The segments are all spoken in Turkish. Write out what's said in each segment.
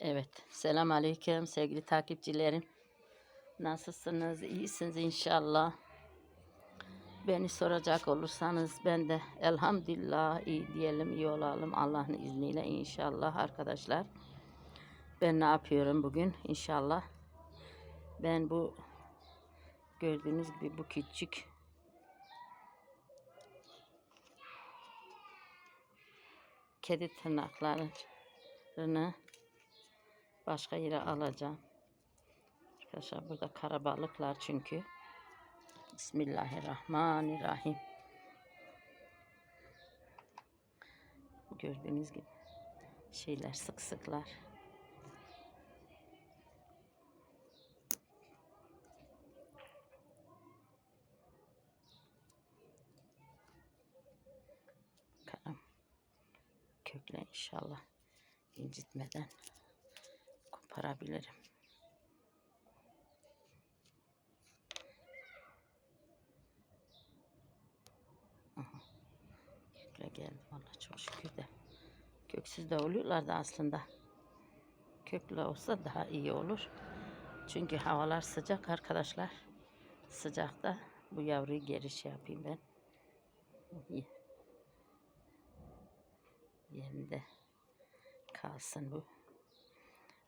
Evet. Selam aleyküm sevgili takipçilerim. Nasılsınız? İyisiniz inşallah. Beni soracak olursanız ben de elhamdülillah iyi diyelim, iyi olalım Allah'ın izniyle inşallah arkadaşlar. Ben ne yapıyorum bugün inşallah? Ben bu gördüğünüz gibi bu küçük kedi tırnaklarını başka yere alacağım. Arkadaşlar burada karabalıklar çünkü. Bismillahirrahmanirrahim. Gördüğünüz gibi şeyler sık sıklar. Bakalım. Kökle inşallah incitmeden koparabilirim. Aha. Kökle geldi valla çok şükür de. Köksüz de oluyorlar da aslında. Köklü olsa daha iyi olur. Çünkü havalar sıcak arkadaşlar. Sıcakta bu yavruyu geri şey yapayım ben. Ye- Yerinde kalsın bu.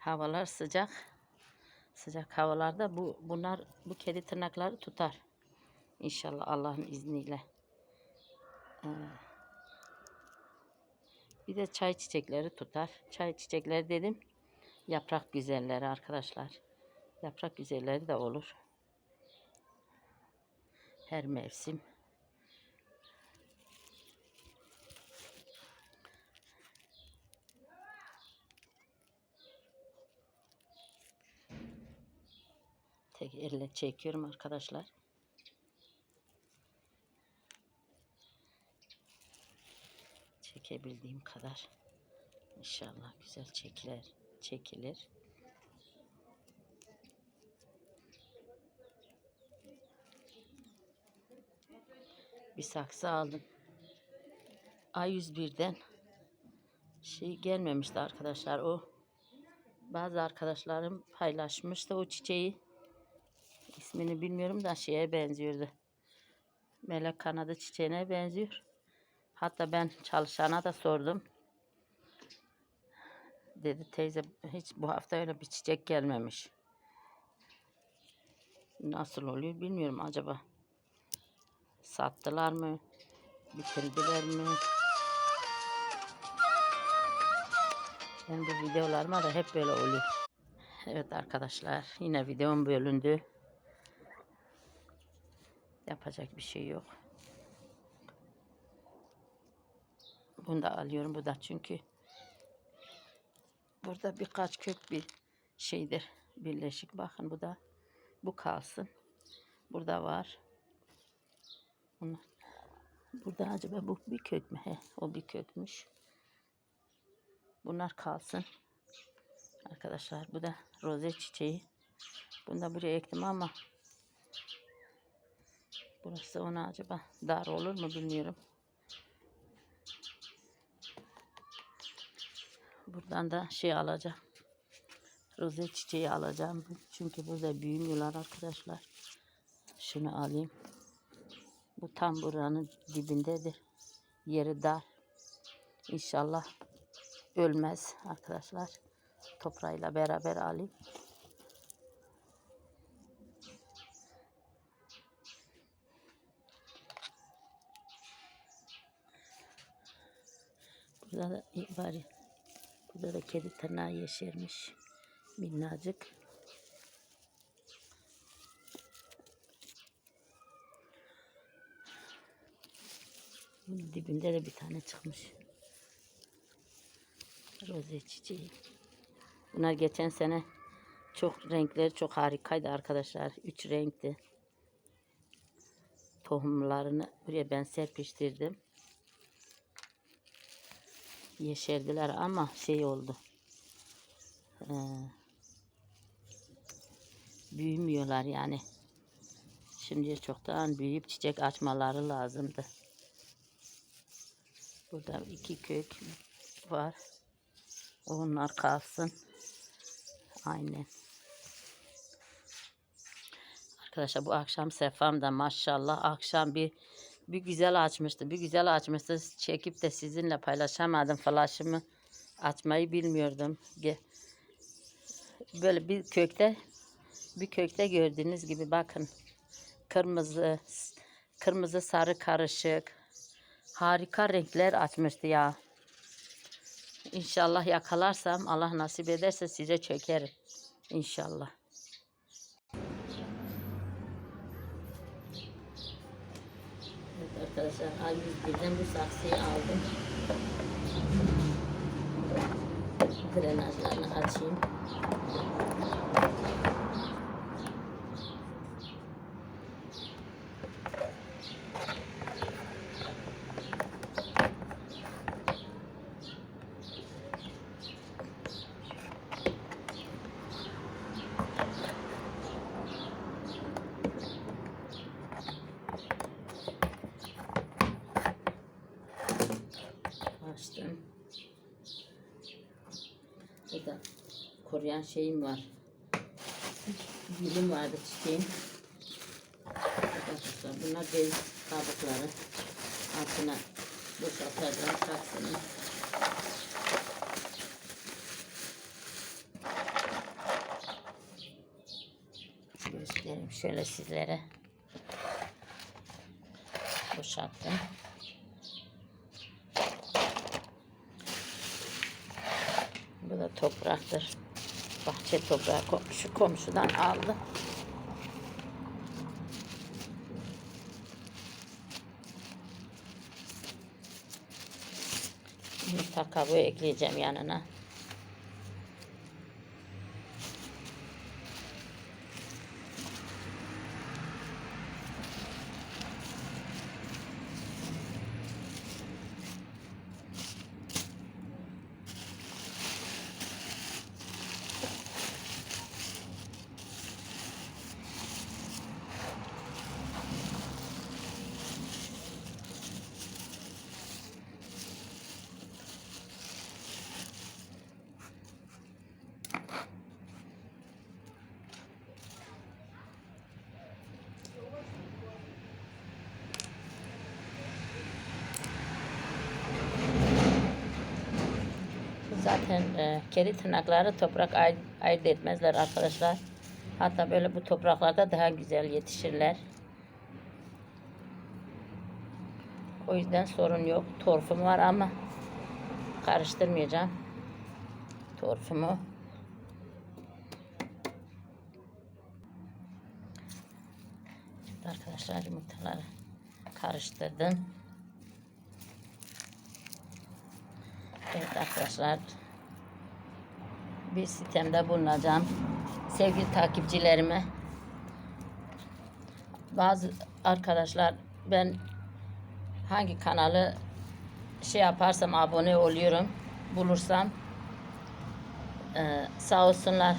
Havalar sıcak. Sıcak havalarda bu bunlar bu kedi tırnakları tutar. İnşallah Allah'ın izniyle. Ee, bir de çay çiçekleri tutar. Çay çiçekleri dedim. Yaprak güzelleri arkadaşlar. Yaprak güzelleri de olur. Her mevsim. Tek elle çekiyorum arkadaşlar. Çekebildiğim kadar. İnşallah güzel çekilir. Çekilir. Bir saksı aldım. A101'den şey gelmemişti arkadaşlar o. Bazı arkadaşlarım paylaşmıştı o çiçeği. İsmini bilmiyorum da şeye benziyordu. Melek kanadı çiçeğine benziyor. Hatta ben çalışana da sordum. Dedi teyze hiç bu hafta öyle bir çiçek gelmemiş. Nasıl oluyor bilmiyorum acaba. Sattılar mı? Bitirdiler mi? Ben bu videolarıma da hep böyle oluyor. Evet arkadaşlar yine videom bölündü. Yapacak bir şey yok. Bunu da alıyorum. Bu da çünkü burada birkaç kök bir şeydir. Birleşik. Bakın bu da bu kalsın. Burada var. Bunu, burada acaba bu bir kök mü? He, o bir kökmüş. Bunlar kalsın. Arkadaşlar bu da roze çiçeği. Bunu da buraya ektim ama burası ona acaba dar olur mu bilmiyorum. Buradan da şey alacağım. Roze çiçeği alacağım. Çünkü burada büyümüyorlar arkadaşlar. Şunu alayım. Bu tam buranın dibindedir. Yeri dar. İnşallah ölmez arkadaşlar. Toprağıyla beraber alayım. Burada da ya. Burada da kedi tırnağı yeşermiş. Minnacık. Bunun dibinde de bir tane çıkmış. Roze çiçeği. Bunlar geçen sene çok renkleri çok harikaydı arkadaşlar. Üç renkti. Tohumlarını buraya ben serpiştirdim. Yeşerdiler ama şey oldu. Ee, büyümüyorlar yani. Şimdiye çoktan büyüyüp çiçek açmaları lazımdı. Burada iki kök var. Onlar kalsın. Aynen. Arkadaşlar bu akşam Sefam da maşallah akşam bir bir güzel açmıştı. Bir güzel açmıştı. Çekip de sizinle paylaşamadım. Flaşımı açmayı bilmiyordum. Böyle bir kökte bir kökte gördüğünüz gibi bakın. Kırmızı kırmızı sarı karışık. Harika renkler açmıştı ya. İnşallah yakalarsam Allah nasip ederse size çekerim. İnşallah. Evet arkadaşlar A101'den bu saksıyı aldım. Drenajlarını açayım. Açtım. Burada koruyan şeyim var. Gülüm vardı çiçeğim. Arkadaşlar bunlar benim kabukları. Altına boşaltacağım saksını. Göstereyim şöyle sizlere. Boşalttım. Bu da topraktır. Bahçe toprağı komşu komşudan aldım. Yumurta kabuğu ekleyeceğim yanına. Zaten e, kedi tırnakları toprak ay- ayırt etmezler arkadaşlar. Hatta böyle bu topraklarda daha güzel yetişirler. O yüzden sorun yok. Torfum var ama karıştırmayacağım. Torfumu. Evet arkadaşlar yumurtaları karıştırdım. Evet arkadaşlar bir sistemde bulunacağım. Sevgili takipçilerime bazı arkadaşlar ben hangi kanalı şey yaparsam abone oluyorum bulursam Ee, sağ olsunlar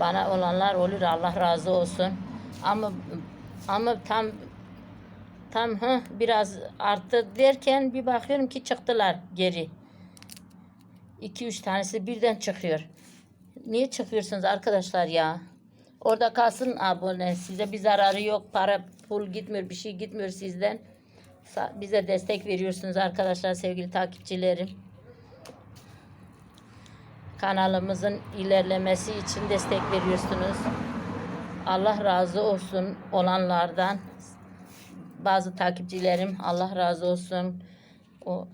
bana olanlar olur Allah razı olsun ama ama tam tam hı, biraz arttı derken bir bakıyorum ki çıktılar geri 2-3 tanesi birden çıkıyor. Niye çıkıyorsunuz arkadaşlar ya? Orada kalsın abone. Size bir zararı yok. Para, pul gitmiyor. Bir şey gitmiyor sizden. Bize destek veriyorsunuz arkadaşlar sevgili takipçilerim. Kanalımızın ilerlemesi için destek veriyorsunuz. Allah razı olsun olanlardan. Bazı takipçilerim Allah razı olsun. O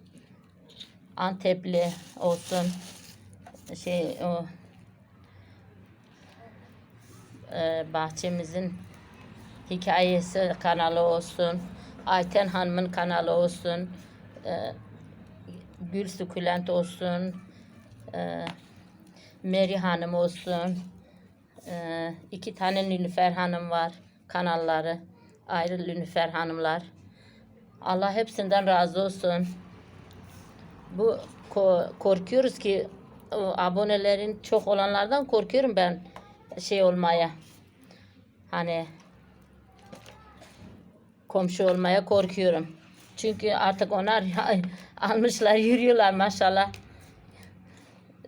Antepli olsun şey o e, bahçemizin hikayesi kanalı olsun Ayten Hanım'ın kanalı olsun e, Gül Sukulent olsun e, Mary Hanım olsun e, iki tane Nilüfer Hanım var kanalları ayrı Nilüfer Hanımlar. Allah hepsinden razı olsun bu ko- korkuyoruz ki o abonelerin çok olanlardan korkuyorum ben şey olmaya. Hani komşu olmaya korkuyorum. Çünkü artık onlar almışlar, yürüyorlar maşallah.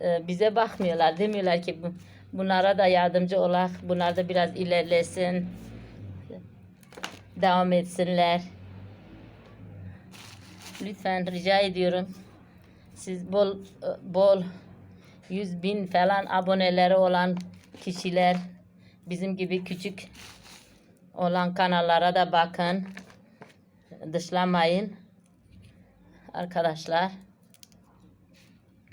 Ee, bize bakmıyorlar. Demiyorlar ki bu Bunlara da yardımcı olak. Bunlar da biraz ilerlesin. Devam etsinler. Lütfen rica ediyorum. Siz bol bol 100 bin falan aboneleri olan kişiler bizim gibi küçük olan kanallara da bakın. Dışlamayın. Arkadaşlar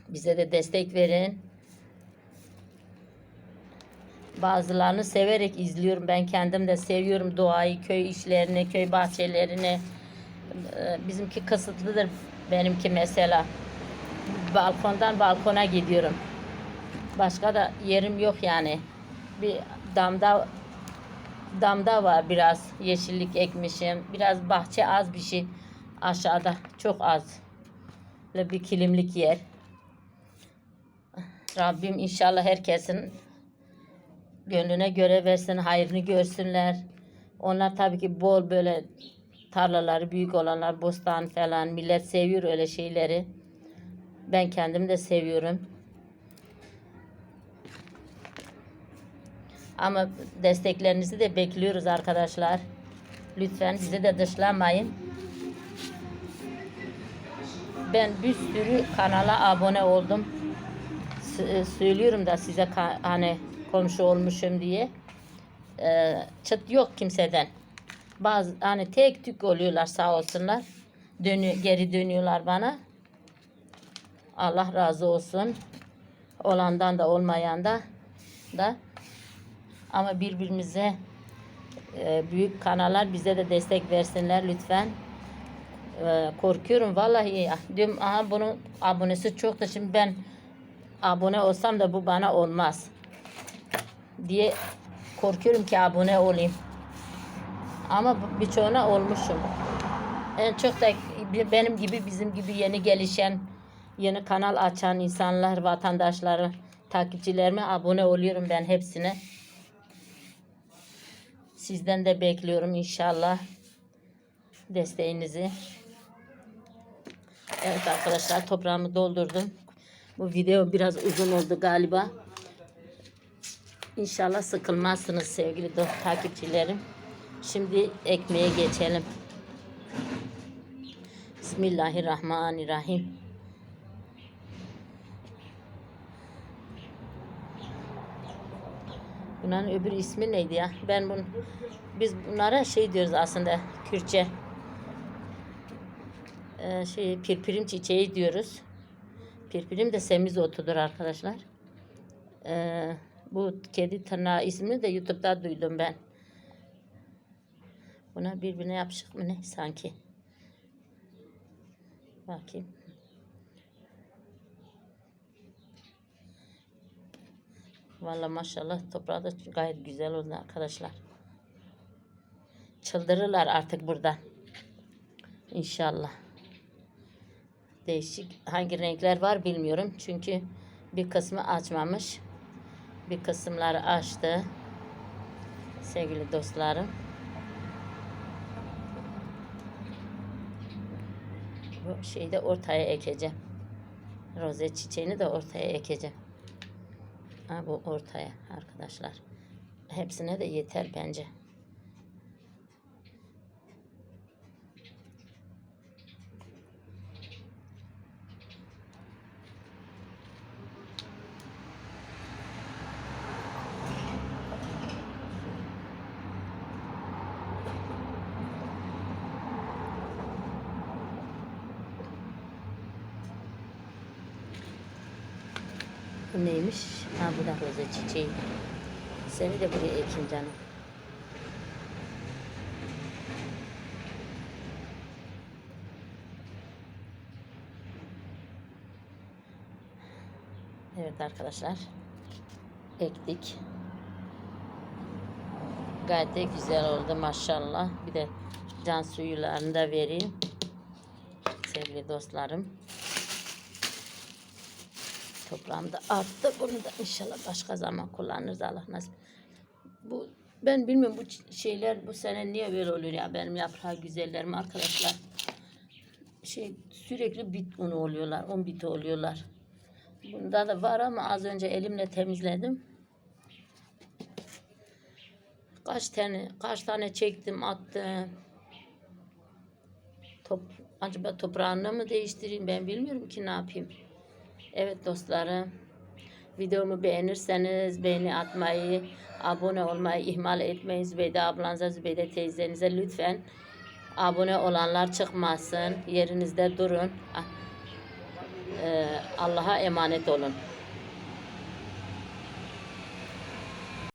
bize de destek verin. Bazılarını severek izliyorum. Ben kendim de seviyorum doğayı, köy işlerini, köy bahçelerini. Ee, Bizimki kısıtlıdır. Benimki mesela. Balkondan balkona gidiyorum. Başka da yerim yok yani. Bir damda damda var biraz yeşillik ekmişim. Biraz bahçe az bir şey. Aşağıda çok az. Böyle bir kilimlik yer. Rabbim inşallah herkesin gönlüne göre versin, hayrını görsünler. Onlar tabii ki bol böyle tarlaları büyük olanlar, bostan falan millet seviyor öyle şeyleri. Ben kendim de seviyorum. Ama desteklerinizi de bekliyoruz arkadaşlar. Lütfen bizi de dışlamayın. Ben bir sürü kanala abone oldum. S- söylüyorum da size hani komşu olmuşum diye. Ee, çıt yok kimseden. Bazı hani tek tük oluyorlar sağ olsunlar. Dönü geri dönüyorlar bana. Allah razı olsun. Olandan da olmayan da da. Ama birbirimize e, büyük kanallar bize de destek versinler lütfen. E, korkuyorum vallahi ya. Diyorum aha bunun abonesi çok da şimdi ben abone olsam da bu bana olmaz diye korkuyorum ki abone olayım. Ama birçoğuna olmuşum. En çok da benim gibi bizim gibi yeni gelişen, yeni kanal açan insanlar, vatandaşları, takipçilerime abone oluyorum ben hepsine. Sizden de bekliyorum inşallah desteğinizi. Evet arkadaşlar toprağımı doldurdum. Bu video biraz uzun oldu galiba. İnşallah sıkılmazsınız sevgili takipçilerim. Şimdi ekmeğe geçelim. Bismillahirrahmanirrahim. Bunların öbür ismi neydi ya? Ben bunu biz bunlara şey diyoruz aslında Kürtçe. Ee, şey pirpirim çiçeği diyoruz. Pirpirim de semizotudur arkadaşlar. Ee, bu kedi tırnağı ismini de YouTube'da duydum ben. Buna birbirine yapışık mı ne sanki? Bakayım. Vallahi maşallah toprağı da gayet güzel oldu arkadaşlar. Çıldırırlar artık burada. İnşallah. Değişik hangi renkler var bilmiyorum. Çünkü bir kısmı açmamış. Bir kısımları açtı. Sevgili dostlarım. Bu şeyi de ortaya ekeceğim. Rozet çiçeğini de ortaya ekeceğim. Ha, bu ortaya arkadaşlar. Hepsine de yeter bence. Neymiş? Ha bu da rozet çiçeği. Seni de buraya ekeyim canım. Evet arkadaşlar. Ektik. Gayet de güzel oldu maşallah. Bir de can suyularını da vereyim. Sevgili dostlarım. Toprağım da arttı. Bunu da inşallah başka zaman kullanırız Allah nasip. Bu ben bilmiyorum bu şeyler bu sene niye böyle oluyor ya benim yaprağı güzellerim arkadaşlar. Şey sürekli bit unu oluyorlar. Un biti oluyorlar. Bunda da var ama az önce elimle temizledim. Kaç tane kaç tane çektim attım. Top, acaba toprağını mı değiştireyim ben bilmiyorum ki ne yapayım. Evet dostlarım. Videomu beğenirseniz beğeni atmayı, abone olmayı ihmal etmeyin. Zübeyde ablanıza, Zübeyde teyzenize lütfen abone olanlar çıkmasın. Yerinizde durun. Ah, Allah'a emanet olun.